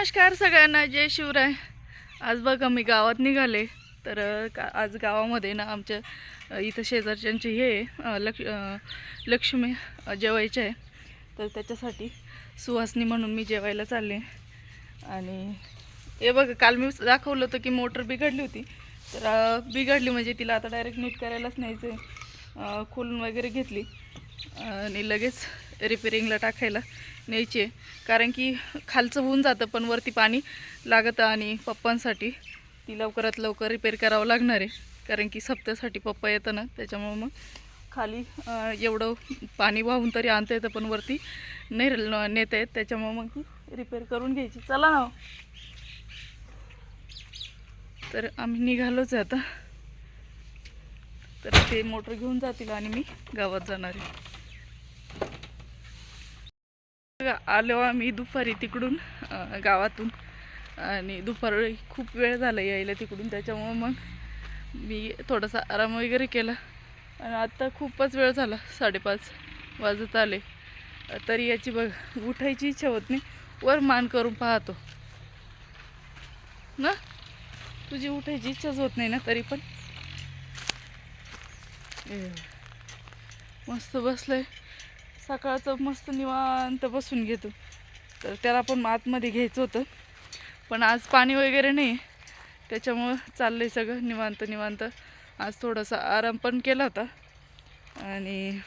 नमस्कार सगळ्यांना जय शिवराय. आज बघा मी गावात निघाले. तर का आज गावामध्ये ना आमच्या इथं शेजारच्यांचे हे आहे, लक्ष लक्ष्मी जेवायचे आहे. तर त्याच्यासाठी सुहासनी म्हणून मी जेवायला चालले. आणि हे बघा काल मी दाखवलं होतं की मोटर बिघडली होती. तर बिघडली म्हणजे तिला आता डायरेक्ट नीट करायलाच न्यायचं आहे खोलून वगैरे घेतली. आणि लगेच रिपेरिंगला टाकायला न्यायची आहे. कारण की खालचं होऊन जातं पण वरती पाणी लागतं आणि पप्पांसाठी ती लवकरात लवकर रिपेअर करावं लागणार आहे. कारण की सप्त्यासाठी पप्पा येतं ना त्याच्यामुळं मग खाली एवढं पाणी वाहून तरी आणता येतं पण वरती नाही नेता येत त्याच्यामुळं मग ती रिपेअर करून घ्यायची. चला ना हो. तर आम्ही निघालोच आता. तर ते मोटर घेऊन जातील आणि मी गावात जाणार आहे. आलो आम्ही दुपारी तिकडून गावातून. आणि दुपारी खूप वेळ झाला यायला तिकडून त्याच्यामुळं मग मी थोडासा आराम वगैरे केला. आणि आत्ता खूपच वेळ झाला साडेपाच वाजत आले. तरी याची बघ उठायची इच्छा होत नाही. वर मान करून पाहतो. ना? तुझी उठायची इच्छाच होत नाही ना तरी पण. ए, मस्त आहे सकाळचं मस्त निवांत बसून घेतो. तर त्याला पण आतमध्ये घ्यायचं होतं. पण आज पाणी वगैरे नाही. त्याच्यामुळं चाललं आहे सगळं निवांत निवांत. आज थोडासा आराम पण केला होता. आणि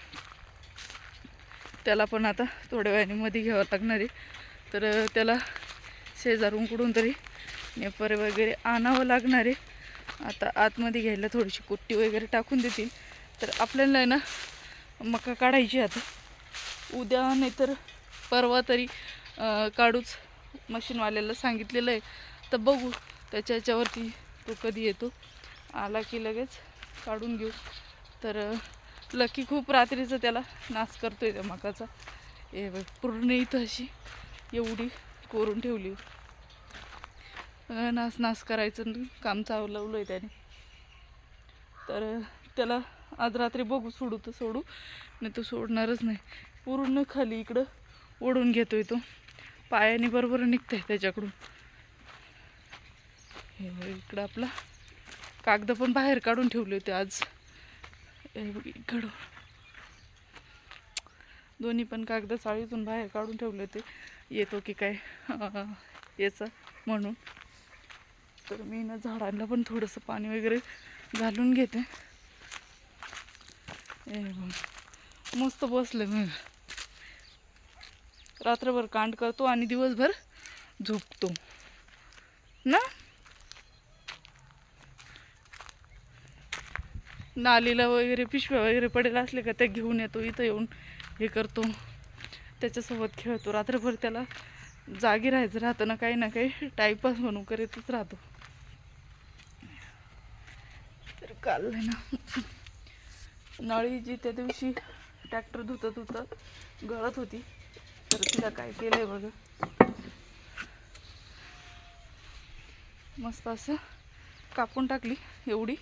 त्याला पण आता थोड्या वेळाने मध्ये घ्यावं लागणार आहे. तर त्याला शेजारून कुठून तरी नेपर वगैरे आणावं लागणार आहे. आता आतमध्ये घ्यायला थोडीशी कुट्टी वगैरे टाकून देतील. तर आपल्याला आहे ना मका काढायची आता. उद्या नाहीतर परवा तरी काढूच मशीनवाल्याला सांगितलेलं आहे. तर बघू त्याच्या ह्याच्यावरती तो कधी येतो. आला की लगेच काढून घेऊ. तर लकी खूप रात्रीचं त्याला नाश आहे त्या मकाचा. हे बघ पूर्ण इथं अशी एवढी कोरून ठेवली. नास नास करायचं काम चालवलं आहे त्याने. तर त्याला आज रात्री बघू सोडू तर सोडू. नाही तो सोडणारच नाही. पूर्ण खाली इकडं ओढून घेतोय तो. पायाने बरोबर निघतंय त्याच्याकडून. हे बघ, इकडं आपला कागद पण बाहेर काढून ठेवले होते आज. हे बघ, इकडं. दोन्ही पण कागद चाळीतून बाहेर काढून ठेवले होते. येतो की काय? अं, याचा म्हणून. तर मी ना झाडांना पण थोडंसं पाणी वगैरे घालून घेते. हे बघ. मस्त बसले मग रात्रभर कांड करतो आणि दिवसभर झोपतो. ना? नालीला वगैरे पिशव्या वगैरे पडेल असले का त्या घेऊन येतो इथं येऊन हे करतो. त्याच्यासोबत खेळतो. रात्रभर त्याला जागी राहायचं राहतं ना काही ना काही टाईमपास म्हणून करीतच राहतो. तर काल आहे ना. नळी जी त्या दिवशी ट्रॅक्टर धुतत धुतं गळत होती. तिला काय केलंय बघा. मस्त असं कापून टाकली एवढी.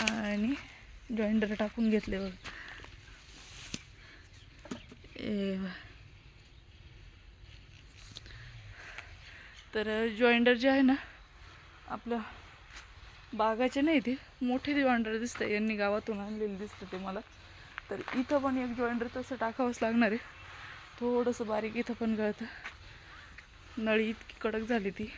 आणि जॉईंडर टाकून घेतले बघ. तर जॉईंडर जे आहे ना आपलं बागाचे नाही ते मोठे जॉईंडर दिसतं यांनी गावातून आणलेले दिसतं ते मला. तर इथं पण एक जॉईंडर तसं टाकावंच लागणार आहे. थोडंसं बारीक इथं पण गळतं. नळी इतकी कडक झाली ती.